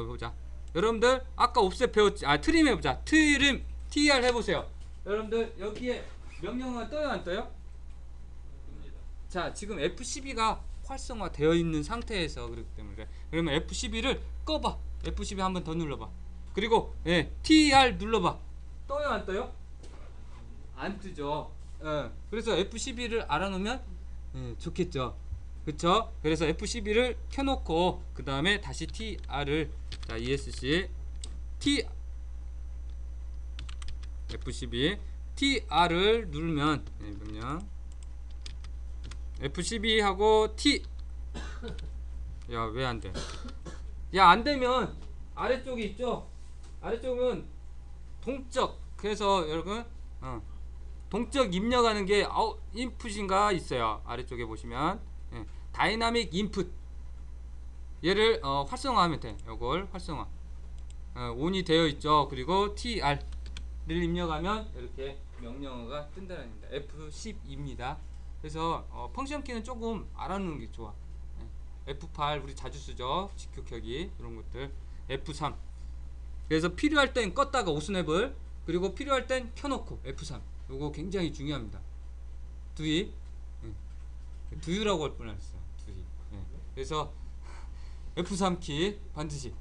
여기 보자. 여러분들 아까 옵셋 배웠지? 아 트림 해보자. 트림 TR 해보세요. 여러분들 여기에 명령어가 떠요 안 떠요? 자 지금 F12가 활성화 되어 있는 상태에서 그렇기 때문에 그래. 그러면 F12를 꺼봐. F12 한 번 더 눌러봐. 그리고 예, TR 눌러봐. 떠요 안 떠요? 안 뜨죠. 예, 그래서 F12를 알아놓으면 예, 좋겠죠. 그쵸? 그래서 F12를 켜놓고 그 다음에 다시 TR을 자 ESC T F12 TR을 누르면 예, 명령 F12 하고 T 야 왜 안 돼? 야 안 되면 아래쪽에 있죠? 아래쪽은 동적 그래서 여러분 어, 동적 입력하는 게 아웃 인풋인가 있어요 아래쪽에 보시면 예, 다이나믹 인풋. 얘를 어, 활성화하면 돼. 요걸 활성화. 어, 온이 되어 있죠. 그리고 tr를 입력하면 이렇게 명령어가 뜬다는 겁니다. F12입니다. 그래서 어, 펑션 키는 조금 알아놓는 게 좋아. 예, F8 우리 자주 쓰죠. 직격하기 이런 것들. F3 그래서 필요할 땐 껐다가 오스냅을 그리고 필요할 땐 켜놓고 F3 요거 굉장히 중요합니다. 예. 두유라고 할 뻔했어요. 두이 예. 그래서 F3 키 반드시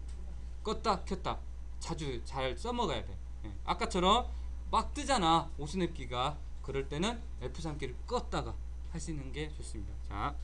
껐다 켰다 자주 잘 써먹어야 돼. 예. 아까처럼 막 뜨잖아. 오스냅 키가. 그럴 때는 F3 키를 껐다가 하시는 게 좋습니다. 자